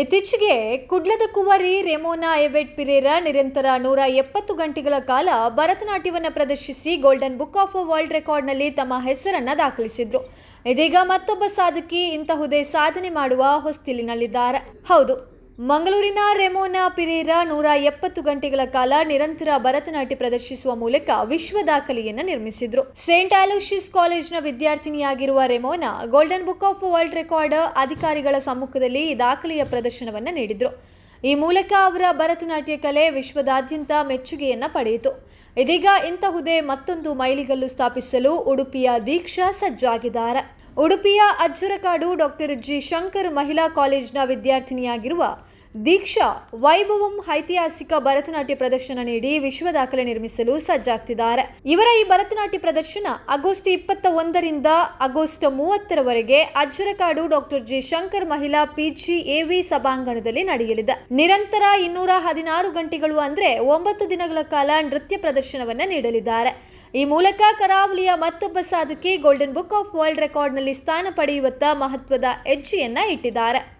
ಇತ್ತೀಚೆಗೆ ಕುಡ್ಲದ ಕುವರಿ, ರೆಮೋನಾ, ಎವೆಟ್ ಪಿರೇರಾ ನಿರಂತರ ನೂರ ಎಪ್ಪತ್ತು ಗಂಟೆಗಳ ಕಾಲ ಭರತನಾಟ್ಯವನ್ನು ಪ್ರದರ್ಶಿಸಿ ಗೋಲ್ಡನ್ ಬುಕ್ ಆಫ್ ವರ್ಲ್ಡ್ ರೆಕಾರ್ಡ್ನಲ್ಲಿ ತಮ್ಮ ಹೆಸರನ್ನು ದಾಖಲಿಸಿದ್ರು. ಇದೀಗ ಮತ್ತೊಬ್ಬ ಸಾಧಕಿ ಇಂತಹುದೇ ಸಾಧನೆ ಮಾಡುವ ಹೊಸ್ತಿಲಿನಲ್ಲಿದ್ದಾರೆ. ಹೌದು ಮಂಗಳೂರಿನ ರೆಮೋನಾ ಪಿರೇರ ನೂರ ಎಪ್ಪತ್ತು ಗಂಟೆಗಳ ಕಾಲ ನಿರಂತರ ಭರತನಾಟ್ಯ ಪ್ರದರ್ಶಿಸುವ ಮೂಲಕ ವಿಶ್ವ ದಾಖಲೆಯನ್ನು ನಿರ್ಮಿಸಿದ್ರು. ಸೇಂಟ್ ಆಲೋಶಿಸ್ ಕಾಲೇಜ್ನ ವಿದ್ಯಾರ್ಥಿನಿಯಾಗಿರುವ Remona, golden book of world record ಅಧಿಕಾರಿಗಳ ಸಮ್ಮುಖದಲ್ಲಿ ಈ ದಾಖಲೆಯ ಪ್ರದರ್ಶನವನ್ನು ನೀಡಿದ್ರು. ಈ ಮೂಲಕ ಅವರ ಭರತನಾಟ್ಯ ಕಲೆ ವಿಶ್ವದಾದ್ಯಂತ ಮೆಚ್ಚುಗೆಯನ್ನು ಪಡೆಯಿತು. ಇದೀಗ ಇಂತಹುದೇ ಮತ್ತೊಂದು ಮೈಲಿಗಲ್ಲು ಸ್ಥಾಪಿಸಲು ಉಡುಪಿಯ ದೀಕ್ಷಾ ಸಜ್ಜಾಗಿದ್ದಾರೆ. ಉಡುಪಿಯ ಅಜ್ಜರಕಾಡು ಡಾಕ್ಟರ್ ಜಿ. ಶಂಕರ್ ಮಹಿಳಾ ಕಾಲೇಜಿನ ವಿದ್ಯಾರ್ಥಿನಿಯಾಗಿರುವ ದೀಕ್ಷಾ, ವೈಭವಂ ಐತಿಹಾಸಿಕ ಭರತನಾಟ್ಯ ಪ್ರದರ್ಶನ ನೀಡಿ ವಿಶ್ವ ದಾಖಲೆ ನಿರ್ಮಿಸಲು ಸಜ್ಜಾಗ್ತಿದ್ದಾರೆ. ಇವರ ಈ ಭರತನಾಟ್ಯ ಪ್ರದರ್ಶನ ಆಗಸ್ಟ್ ಇಪ್ಪತ್ತ ಒಂದರಿಂದ ಆಗಸ್ಟ್ ಮೂವತ್ತರವರೆಗೆ ಅಜ್ಜರಕಾಡು ಡಾಕ್ಟರ್ ಜಿ. ಶಂಕರ್ ಮಹಿಳಾ ಪಿಜಿ ಎವಿ ಸಭಾಂಗಣದಲ್ಲಿ ನಡೆಯಲಿದೆ. ನಿರಂತರ ಇನ್ನೂರ ಹದಿನಾರು ಗಂಟೆಗಳು ಅಂದ್ರೆ ಒಂಬತ್ತು ದಿನಗಳ ಕಾಲ ನೃತ್ಯ ಪ್ರದರ್ಶನವನ್ನ ನೀಡಲಿದ್ದಾರೆ. ಈ ಮೂಲಕ ಕರಾವಳಿಯ ಮತ್ತೊಬ್ಬ ಸಾಧಕಿ ಗೋಲ್ಡನ್ ಬುಕ್ ಆಫ್ ವರ್ಲ್ಡ್ ರೆಕಾರ್ಡ್ನಲ್ಲಿ ಸ್ಥಾನ ಪಡೆಯುವತ್ತ ಮಹತ್ವದ ಹೆಜ್ಜೆಯನ್ನ ಇಟ್ಟಿದ್ದಾರೆ.